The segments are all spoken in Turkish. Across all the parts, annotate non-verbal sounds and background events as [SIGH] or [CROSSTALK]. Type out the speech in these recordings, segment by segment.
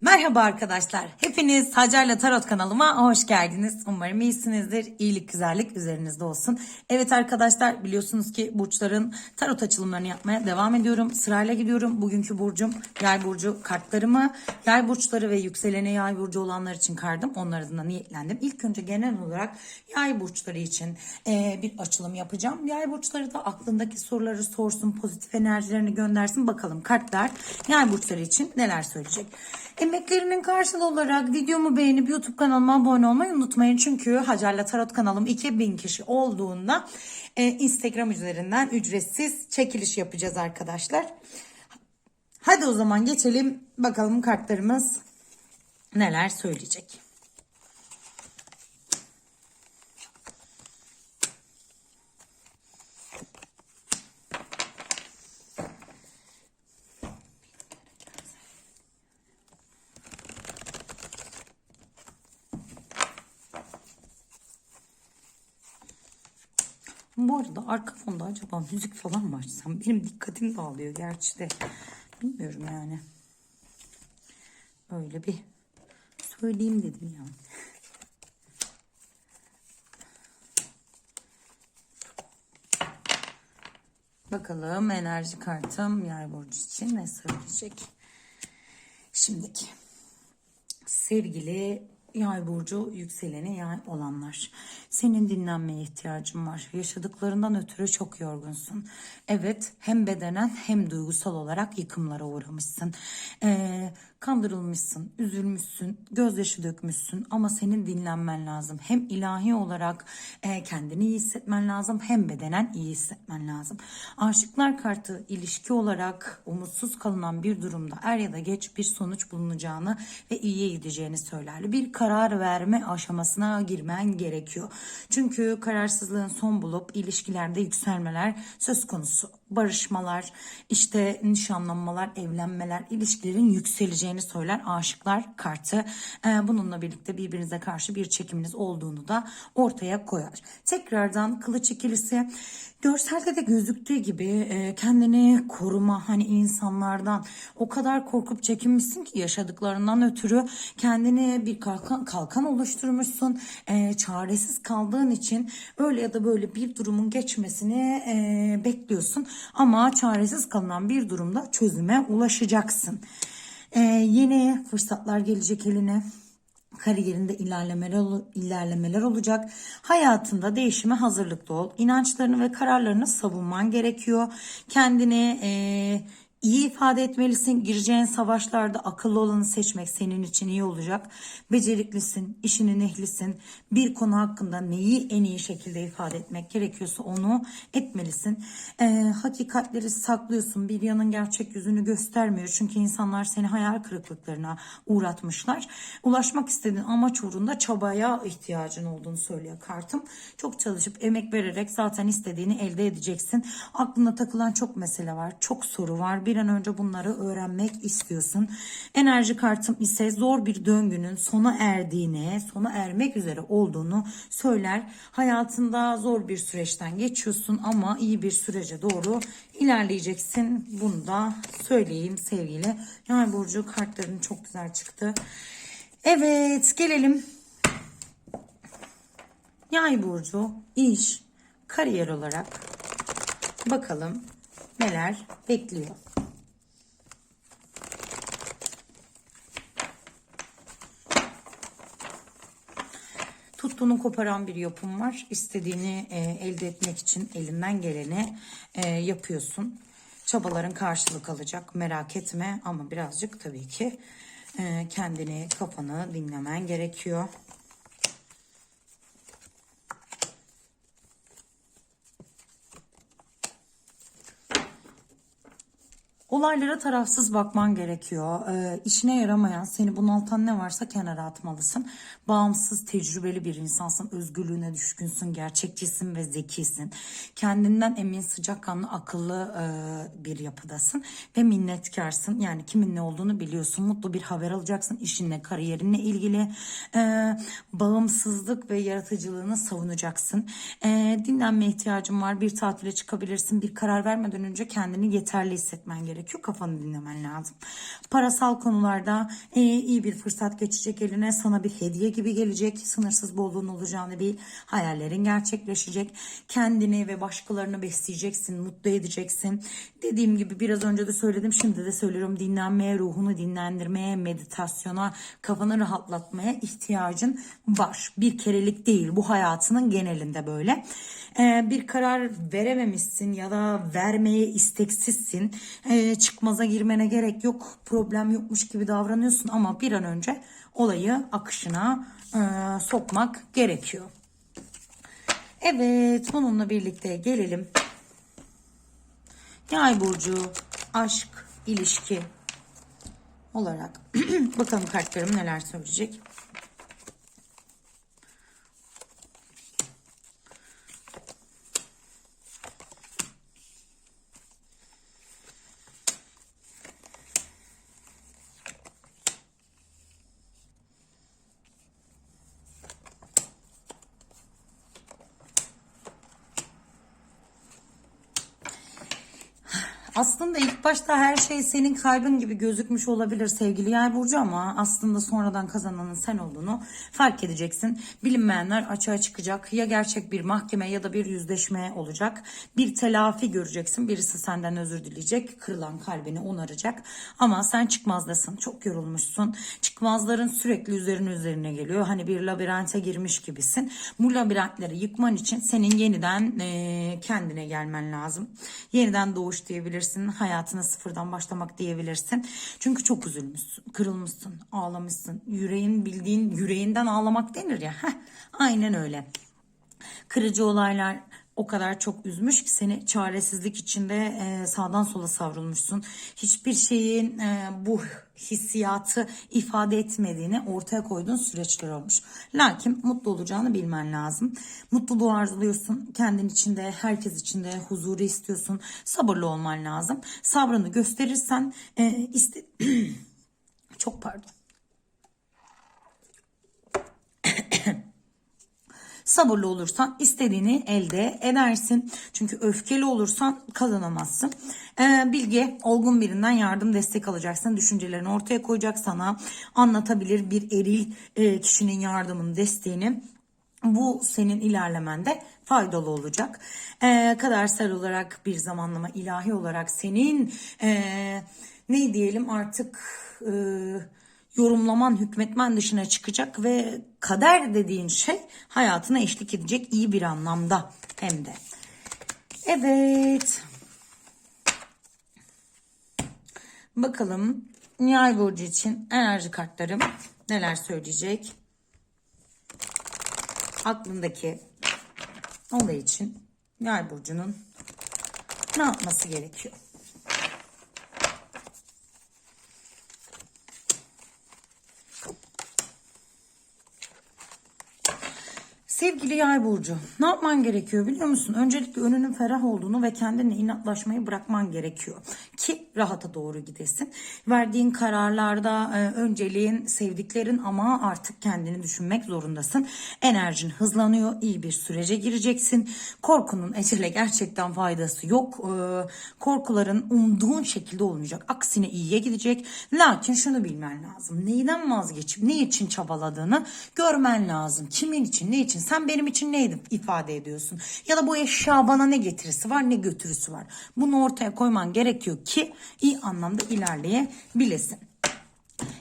Merhaba arkadaşlar. Hepiniz Hacer'la Tarot kanalıma hoş geldiniz. Umarım iyisinizdir. İyilik, güzellik üzerinizde olsun. Evet arkadaşlar biliyorsunuz ki burçların tarot açılımlarını yapmaya devam ediyorum. Sırayla gidiyorum. Bugünkü burcum yay burcu kartlarımı yay burçları ve yükselene yay burcu olanlar için kardım. Onlar adına niyetlendim. İlk önce genel olarak yay burçları için eee, bir açılım yapacağım. Yay burçları da aklındaki soruları sorsun, pozitif enerjilerini göndersin. Bakalım kartlar yay burçları için neler söyleyecek. Emeklerinin karşılığı olarak videomu beğenip YouTube kanalıma abone olmayı unutmayın. Çünkü Hacer'la Tarot kanalım 2000 kişi olduğunda e, Instagram üzerinden ücretsiz çekiliş yapacağız arkadaşlar. Hadi o zaman geçelim bakalım kartlarımız neler söyleyecek. Bu arada arka fonda acaba müzik falan mı açsam? Benim dikkatim dağılıyor gerçi de. Bilmiyorum yani. Öyle bir söyleyeyim dedim yani. Bakalım enerji kartım yay burcu için ne söyleyecek? Şimdiki sevgili yay burcu yükseleni yay olanlar. Senin dinlenmeye ihtiyacın var. Yaşadıklarından ötürü çok yorgunsun. Evet hem bedenen hem duygusal olarak yıkımlara uğramışsın. Ee, kandırılmışsın, üzülmüşsün, gözyaşı dökmüşsün ama senin dinlenmen lazım. Hem ilahi olarak e, kendini iyi hissetmen lazım hem bedenen iyi hissetmen lazım. Aşıklar kartı ilişki olarak umutsuz kalınan bir durumda er ya da geç bir sonuç bulunacağını ve iyiye gideceğini söyler. Bir karar verme aşamasına girmen gerekiyor. Çünkü kararsızlığın son bulup ilişkilerde yükselmeler söz konusu. Barışmalar, işte nişanlanmalar, evlenmeler, ilişkilerin yükseleceğini söyler aşıklar kartı. Ee, bununla birlikte birbirinize karşı bir çekiminiz olduğunu da ortaya koyar. Tekrardan kılıç ikilisi görselde de gözüktüğü gibi e, kendini koruma hani insanlardan o kadar korkup çekinmişsin ki yaşadıklarından ötürü kendine bir kalkan, kalkan oluşturmuşsun. E, çaresiz kaldığın için öyle ya da böyle bir durumun geçmesini e, bekliyorsun. Ama çaresiz kalınan bir durumda çözüme ulaşacaksın. E, yeni fırsatlar gelecek eline kariyerinde ilerlemeler, ilerlemeler olacak. Hayatında değişime hazırlıklı ol. İnançlarını ve kararlarını savunman gerekiyor. Kendini eee, iyi ifade etmelisin. Gireceğin savaşlarda akıllı olanı seçmek senin için iyi olacak. Beceriklisin, işinin ehlisin. Bir konu hakkında neyi en iyi şekilde ifade etmek gerekiyorsa onu etmelisin. Eee, hakikatleri saklıyorsun. Bir yanın gerçek yüzünü göstermiyor. Çünkü insanlar seni hayal kırıklıklarına uğratmışlar. Ulaşmak istediğin amaç uğrunda çabaya ihtiyacın olduğunu söylüyor kartım. Çok çalışıp emek vererek zaten istediğini elde edeceksin. Aklına takılan çok mesele var. Çok soru var. Bir an önce bunları öğrenmek istiyorsun. Enerji kartım ise zor bir döngünün sona erdiğini, sona ermek üzere olduğunu söyler. Hayatında zor bir süreçten geçiyorsun ama iyi bir sürece doğru ilerleyeceksin. Bunu da söyleyeyim sevgili. Yani Burcu kartların çok güzel çıktı. Evet gelelim Yay burcu, iş, kariyer olarak bakalım neler bekliyor. Tuttuğunu koparan bir yapım var. İstediğini e, elde etmek için elinden geleni e, yapıyorsun. Çabaların karşılık alacak merak etme ama birazcık tabii ki e, kendini kafanı dinlemen gerekiyor. Olaylara tarafsız bakman gerekiyor. Ee, işine yaramayan, seni bunaltan ne varsa kenara atmalısın. Bağımsız, tecrübeli bir insansın. Özgürlüğüne düşkünsün, gerçekçisin ve zekisin. Kendinden emin, sıcakkanlı, akıllı e, bir yapıdasın. Ve minnetkarsın. Yani kimin ne olduğunu biliyorsun. Mutlu bir haber alacaksın. işinle, kariyerinle ilgili. Ee, bağımsızlık ve yaratıcılığını savunacaksın. Ee, dinlenme ihtiyacın var. Bir tatile çıkabilirsin. Bir karar vermeden önce kendini yeterli hissetmen gerekiyor gerekiyor. Kafanı dinlemen lazım. Parasal konularda e, iyi bir fırsat geçecek eline. Sana bir hediye gibi gelecek. Sınırsız bolluğun olacağını bil. Hayallerin gerçekleşecek. Kendini ve başkalarını besleyeceksin. Mutlu edeceksin. Dediğim gibi biraz önce de söyledim. Şimdi de söylüyorum. Dinlenmeye, ruhunu dinlendirmeye, meditasyona, kafanı rahatlatmaya ihtiyacın var. Bir kerelik değil. Bu hayatının genelinde böyle. Ee, bir karar verememişsin ya da vermeye isteksizsin. Ee, çıkmaza girmene gerek yok. Problem yokmuş gibi davranıyorsun ama bir an önce olayı akışına e, sokmak gerekiyor. Evet bununla birlikte gelelim. Yay burcu, aşk, ilişki olarak [CLEARS THROAT] bakalım kartlarım neler söyleyecek. Aslında ilk başta her şey senin kaybın gibi gözükmüş olabilir sevgili Yay Burcu ama aslında sonradan kazananın sen olduğunu fark edeceksin. Bilinmeyenler açığa çıkacak. Ya gerçek bir mahkeme ya da bir yüzleşme olacak. Bir telafi göreceksin. Birisi senden özür dileyecek. Kırılan kalbini onaracak. Ama sen çıkmazdasın. Çok yorulmuşsun. Çıkmazların sürekli üzerine üzerine geliyor. Hani bir labirente girmiş gibisin. Bu labirentleri yıkman için senin yeniden kendine gelmen lazım. Yeniden doğuş diyebilirsin. Hayatına sıfırdan başlamak diyebilirsin. Çünkü çok üzülmüşsün, kırılmışsın, ağlamışsın. Yüreğin bildiğin yüreğinden ağlamak denir ya. Heh, aynen öyle. Kırıcı olaylar o kadar çok üzmüş ki seni çaresizlik içinde e, sağdan sola savrulmuşsun. Hiçbir şeyin e, bu hissiyatı ifade etmediğini ortaya koyduğun süreçler olmuş. Lakin mutlu olacağını bilmen lazım. Mutluluğu arzuluyorsun. Kendin içinde, herkes içinde huzuru istiyorsun. Sabırlı olman lazım. Sabrını gösterirsen e, iste... [CLEARS THROAT] çok pardon. Sabırlı olursan istediğini elde edersin. Çünkü öfkeli olursan kazanamazsın. Ee, bilge, olgun birinden yardım destek alacaksın. Düşüncelerini ortaya koyacak sana. Anlatabilir bir eril e, kişinin yardımını, desteğini. Bu senin ilerlemende faydalı olacak. Ee, kadersel olarak bir zamanlama ilahi olarak senin e, ne diyelim artık e, yorumlaman, hükmetmen dışına çıkacak ve kader dediğin şey hayatına eşlik edecek iyi bir anlamda hem de. Evet. Bakalım Yay burcu için enerji kartlarım neler söyleyecek? Aklındaki olay için Yay burcunun ne yapması gerekiyor? Sevgili yay burcu, ne yapman gerekiyor biliyor musun? Öncelikle önünün ferah olduğunu ve kendine inatlaşmayı bırakman gerekiyor ki rahata doğru gidesin. Verdiğin kararlarda e, önceliğin sevdiklerin ama artık kendini düşünmek zorundasın. Enerjin hızlanıyor, iyi bir sürece gireceksin. Korkunun ecele gerçekten faydası yok. E, korkuların umduğun şekilde olmayacak. Aksine iyiye gidecek. Lakin şunu bilmen lazım. Neyden vazgeçip ne için çabaladığını görmen lazım. Kimin için, ne için? Sen benim için ne edip ifade ediyorsun? Ya da bu eşya bana ne getirisi var, ne götürüsü var? Bunu ortaya koyman gerekiyor ki iyi anlamda ilerleyebilesin.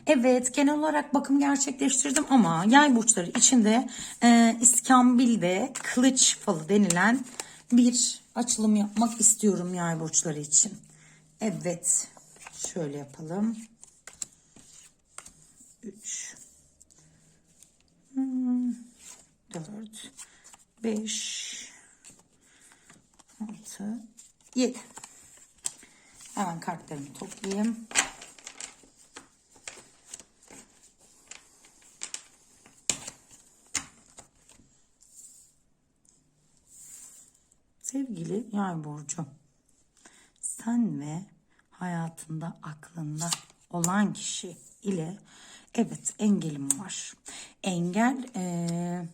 Evet genel olarak bakım gerçekleştirdim ama yay burçları içinde e, İskambil'de kılıç falı denilen bir açılım yapmak istiyorum yay burçları için. Evet şöyle yapalım. 3 4 5 6 7 Hemen kartlarımı toplayayım. Sevgili yay burcu. Sen ve hayatında aklında olan kişi ile evet engelim var. Engel eee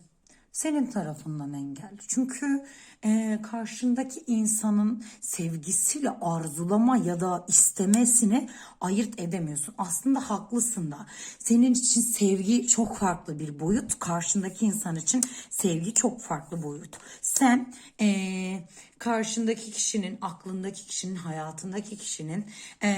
senin tarafından engelli. Çünkü e, karşındaki insanın sevgisiyle arzulama ya da istemesini ayırt edemiyorsun. Aslında haklısın da. Senin için sevgi çok farklı bir boyut. Karşındaki insan için sevgi çok farklı boyut. Sen e, karşındaki kişinin, aklındaki kişinin, hayatındaki kişinin e,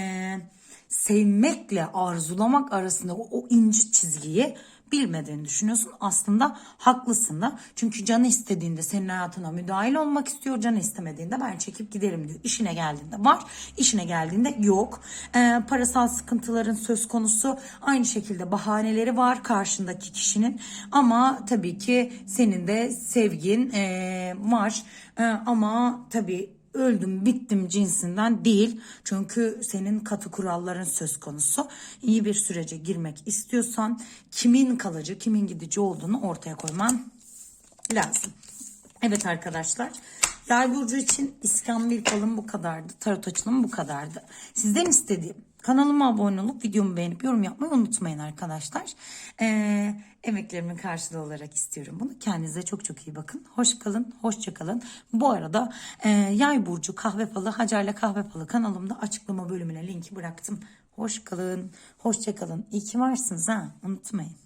sevmekle arzulamak arasında o, o ince çizgiyi bilmediğini düşünüyorsun. Aslında haklısın da. Çünkü canı istediğinde senin hayatına müdahil olmak istiyor. Canı istemediğinde ben çekip giderim diyor. İşine geldiğinde var. işine geldiğinde yok. Ee, parasal sıkıntıların söz konusu. Aynı şekilde bahaneleri var karşındaki kişinin. Ama tabii ki senin de sevgin ee, var. Ee, ama tabii öldüm bittim cinsinden değil. Çünkü senin katı kuralların söz konusu. İyi bir sürece girmek istiyorsan kimin kalıcı kimin gidici olduğunu ortaya koyman lazım. Evet arkadaşlar. Yay burcu için İskambil falım bu kadardı. Tarot açılımı bu kadardı. Sizden istediğim kanalıma abone olup videomu beğenip yorum yapmayı unutmayın arkadaşlar. Ee, emeklerimin karşılığı olarak istiyorum bunu. Kendinize çok çok iyi bakın. Hoş kalın, hoşça kalın. Bu arada e, Yay burcu kahve falı Hacer'le kahve falı kanalımda açıklama bölümüne linki bıraktım. Hoş kalın, hoşça kalın. İyi ki varsınız ha. Unutmayın.